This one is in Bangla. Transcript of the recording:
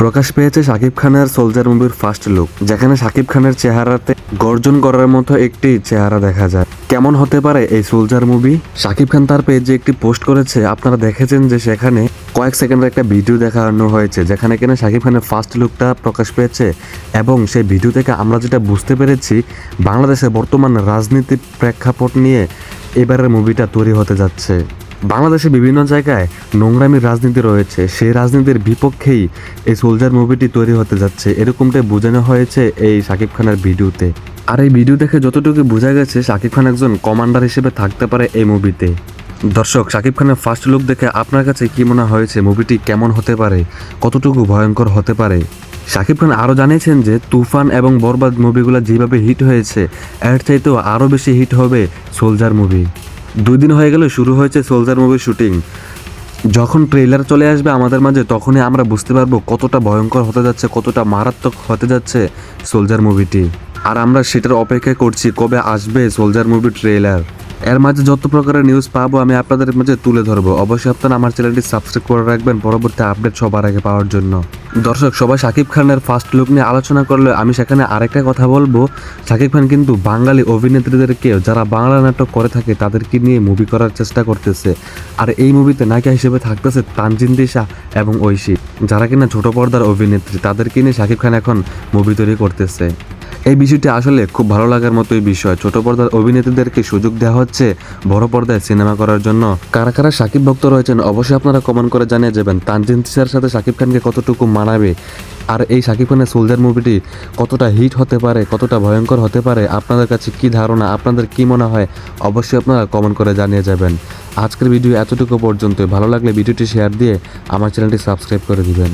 প্রকাশ পেয়েছে শাকিব খানের সোলজার মুভির ফার্স্ট লুক, যেখানে শাকিব খানের চেহারাতে গর্জন করার মতো একটি চেহারা দেখা যায়। কেমন হতে পারে এই সোলজার মুভি? শাকিব খান তার পেজে একটি পোস্ট করেছে, আপনারা দেখেছেন যে সেখানে কয়েক সেকেন্ডের একটা ভিডিও দেখানো হয়েছে, যেখানে কিনা শাকিব খানের ফার্স্ট লুকটা প্রকাশ পেয়েছে, এবং সেই ভিডিও থেকে আমরা যেটা বুঝতে পেরেছি, বাংলাদেশের বর্তমান রাজনীতির প্রেক্ষাপট নিয়ে এবারের মুভিটা তৈরি হতে যাচ্ছে। বাংলাদেশে বিভিন্ন জায়গায় নোংরামির রাজনীতি রয়েছে। সেই রাজনীতির বিপক্ষেই এই সোলজার মুভিটি তৈরি হতে যাচ্ছে। এরকমটাই বোঝানো হয়েছে এই শাকিব খানের ভিডিওতে। আর এই ভিডিও দেখে যতটুকু বোঝা গেছে শাকিব খান একজন কমান্ডার হিসেবে থাকতে পারে এই মুভিতে দর্শক শাকিব খানের ফার্স্ট লুক দেখে আপনার কাছে কি মনে হয়েছে? মুভিটি কেমন হতে পারে? কতটুকু ভয়ঙ্কর হতে পারে? শাকিব খান আরও জানিয়েছেন যে, তুফান এবং বরবাদ মুভিগুলো যেভাবে হিট হয়েছে, এর চাইতেও আরও বেশি হিট হবে সোলজার মুভি দুই দিন হয়ে গেল, শুরু হয়েছে সোলজার মুভির শুটিং যখন ট্রেলার চলে আসবে আমাদের মাঝে, তখনই আমরা বুঝতে পারব কতটা ভয়ঙ্কর হতে যাচ্ছে, কতটা মারাত্মক হতে যাচ্ছে সোলজার মুভিটি আর আমরা সেটার অপেক্ষা করছি কবে আসবে সোলজার মুভি ট্রেলার এর মাঝে যত প্রকারের নিউজ পাবো আমি আপনাদের মাঝে তুলে ধরবো। অবশ্যই আপনারা আমার চ্যানেলটি সাবস্ক্রাইব করে রাখবেন, পরবর্তী আপডেট সবার আগে পাওয়ার জন্য। দর্শক, সবাই শাকিব খানের ফার্স্ট লুক নিয়ে আলোচনা করলে আমি সেখানে আরেকটা কথা বলব। শাকিব খান কিন্তু বাঙালি অভিনেত্রীদেরকে যারা বাংলা নাটক করে থাকে, তাদেরকে নিয়ে মুভি করার চেষ্টা করতেছে। আর এই মুভিতে নায়িকা হিসেবে থাকতেছে তানজিন দিশা এবং ঐশী। যারা কিনা ছোট পর্দার অভিনেত্রী, তাদেরকে নিয়ে শাকিব খান এখন মুভি তৈরি করতেছে। এই বিষয়টি আসলে খুব ভালো লাগার মতোই বিষয়। ছোট পর্দার অভিনেত্রীদেরকে সুযোগ দেওয়া হচ্ছে বড় পর্দায় সিনেমা করার জন্য। কারা কারা সাকিব ভক্ত রয়েছেন অবশ্যই আপনারা কমেন্ট করে জানিয়ে যাবেন তানজিন তিশার সাথে সাকিব খানকে কতটুকু মানাবে? আর এই সাকিব খানের সোলজার মুভিটি কতটা হিট হতে পারে, কতটা ভয়ঙ্কর হতে পারে, আপনাদের কাছে কি ধারণা, আপনাদের কি মনে হয়, অবশ্যই আপনারা কমেন্ট করে জানিয়ে যাবেন। আজকের ভিডিও এতটুকু পর্যন্ত ভালো লাগলে ভিডিওটি শেয়ার দিয়ে আমার চ্যানেলটি সাবস্ক্রাইব করে দিবেন।